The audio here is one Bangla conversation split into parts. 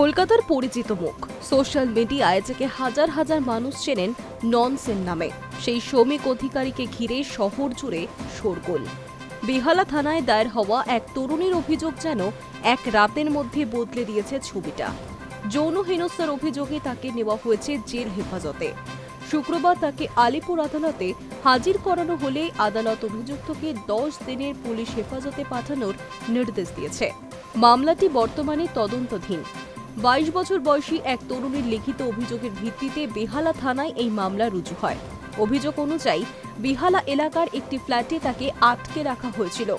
কলকাতার পরিচিত মুখ। সোশ্যাল মিডিয়ায় যাকে হাজার হাজার মানুষ চেনেন ননসেন নামে। সেই শ্রমিক অধিকারীকে ঘিরে শহর জুড়ে শোরগোল। বেহালা থানায় দায়ের হওয়া এক তরুণীর অভিযোগ যেন এক রাতের মধ্যে বদলে দিয়েছে ছবিটা। যৌন হেনস্থার অভিযোগে তাকে নেওয়া হয়েছে জেল হেফাজতে। শুক্রবার তাকে আলিপুর আদালতে হাজির করানো হলে আদালত অভিযুক্তকে দশ দিনের পুলিশ হেফাজতে পাঠানোর নির্দেশ দিয়েছে। মামলাটি বর্তমানে তদন্তাধীন। বাইশ বছর বয়সী এক তরুণীর লিখিত অভিযোগের ভিত্তিতে বেহালা থানায় এই মামলা রুজু হয়। অভিযোগ অনুযায়ী, বিহালা এলাকার একটি ফ্ল্যাটে তাকে আটকে রাখা হয়েছিল।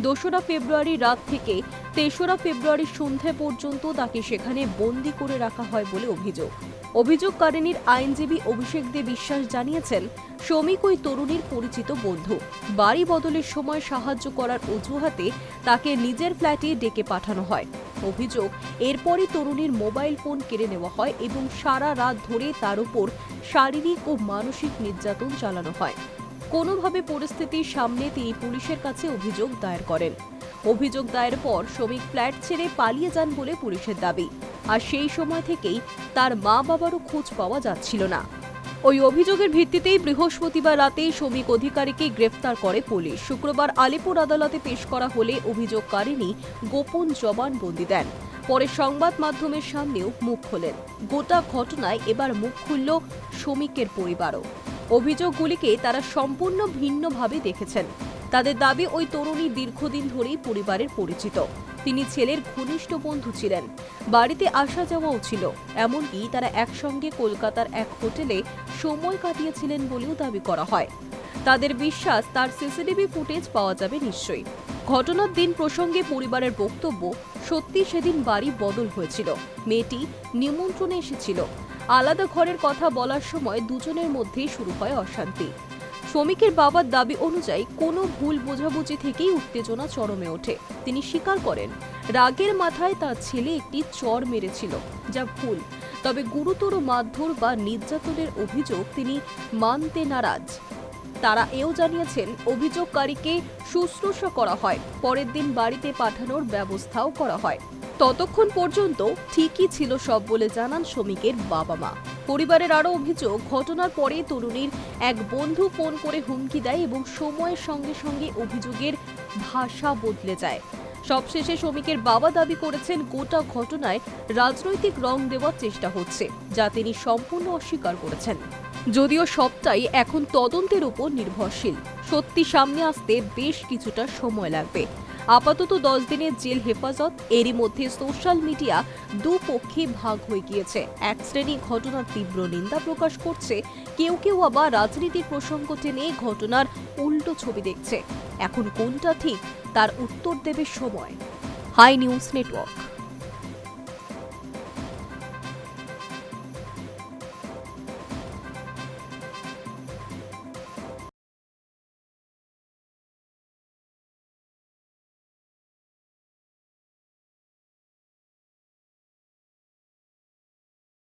দোসরা ফেব্রুয়ারি রাত থেকে তেসরা ফেব্রুয়ারি সন্ধে পর্যন্ত তাকে সেখানে বন্দি করে রাখা হয় বলে অভিযোগ। অভিযোগকারিনীর আইনজীবী অভিষেক দে বিশ্বাস জানিয়েছেন, শ্রমিক ওই তরুণীর পরিচিত বন্ধু। বাড়ি বদলের সময় সাহায্য করার অজুহাতে তাকে নিজের ফ্ল্যাটে ডেকে পাঠানো হয়। অভিযোগ, এরপরই তরুণীর মোবাইল ফোন কেড়ে নেওয়া হয় এবং সারা রাত ধরে তার উপর শারীরিক ও মানসিক নির্যাতন চালানো হয়। কোনোভাবে পরিস্থিতির সামনে তিনি পুলিশের কাছে অভিযোগ দায়ের করেন। অভিযোগ দায়ের পর শ্রমিক ফ্ল্যাট ছেড়ে পালিয়ে যান বলে পুলিশের দাবি। আর সেই সময় থেকেই তার মা বাবারও খোঁজ পাওয়া যাচ্ছিল না। ওই অভিযোগের ভিত্তিতেই বৃহস্পতিবার রাতেই শ্রমিক অধিকারীকে গ্রেফতার করে পুলিশ। শুক্রবার আলিপুর আদালতে পেশ করা হলে অভিযোগকারিনী গোপন জবানবন্দি দেন। পরে সংবাদ মাধ্যমের সামনেও মুখ খোলেন। গোটা ঘটনায় এবার মুখ খুলল শ্রমিকের পরিবারও। অভিযোগগুলিকে তারা সম্পূর্ণ ভিন্নভাবে দেখেছেন। তাদের দাবি ওই তরুণী দীর্ঘদিন ধরেই পরিবারের পরিচিত। তিনি ছেলের ঘনিষ্ঠ বন্ধু ছিলেন। বাড়িতে আসা যাওয়াও ছিল। এমনকি তারা একসঙ্গে কলকাতার এক হোটেলে সময় কাটিয়েছিলেন বলেও দাবি করা হয়। তাদের বিশ্বাস, তার সিসিটিভি ফুটেজ পাওয়া যাবে নিশ্চয়ই। ঘটনার দিন প্রসঙ্গে পরিবারের বক্তব্য, সত্যি সেদিন বাড়ি বদল হয়েছিল। মেয়েটি নিমন্ত্রণে এসেছিল। আলাদা ঘরের কথা বলার সময় দুজনের মধ্যেই শুরু হয় অশান্তি। শ্রমিকের বাবার দাবি অনুযায়ী কোনো ভুল বোঝাবুঝি থেকেই উত্তেজনা চরমে ওঠে। তিনি স্বীকার করেন, রাগের মাথায় তার ছেলে একটি চর মেরেছিল, যা ভুল। তবে গুরুতর মারধর বা নির্যাতনের অভিযোগ তিনি মানতে নারাজ। তারা এও জানিয়েছেন, অভিযোগকারীকে শুশ্রূষা করা হয়, পরের দিন বাড়িতে পাঠানোর ব্যবস্থাও করা হয়। ততক্ষণ পর্যন্ত ঠিকই ছিল সব বলে জানান শ্রমিকের বাবা মা পরিবারের আরও অভিযোগ, ঘটনার পরে তরুণীর এক বন্ধু ফোন করে হুমকি দেয় এবং সময়ের সঙ্গে সঙ্গে অভিযোগের ভাষা বদলে যায়। সবশেষে শ্রমিকের বাবা দাবি করেছেন, গোটা ঘটনায় রাজনৈতিক রং দেওয়ার চেষ্টা হচ্ছে, যা তিনি সম্পূর্ণ অস্বীকার করেছেন। যদিও সবটাই এখন তদন্তের উপর নির্ভরশীল। সত্যি সামনে আসতে বেশ কিছুটা সময় লাগবে। আপাতত দশ দিনের জেল হেফাজত। এরই মধ্যে সোশ্যাল মিডিয়া দুপক্ষে ভাগ হয়ে গিয়েছে। এক শ্রেণি ঘটনার তীব্র নিন্দা প্রকাশ করছে। কেউ কেউ আবার রাজনীতির প্রসঙ্গ টেনে ঘটনার উল্টো ছবি দেখছে। এখন কোনটা ঠিক, তার উত্তর দেবে সময়। Hi news network.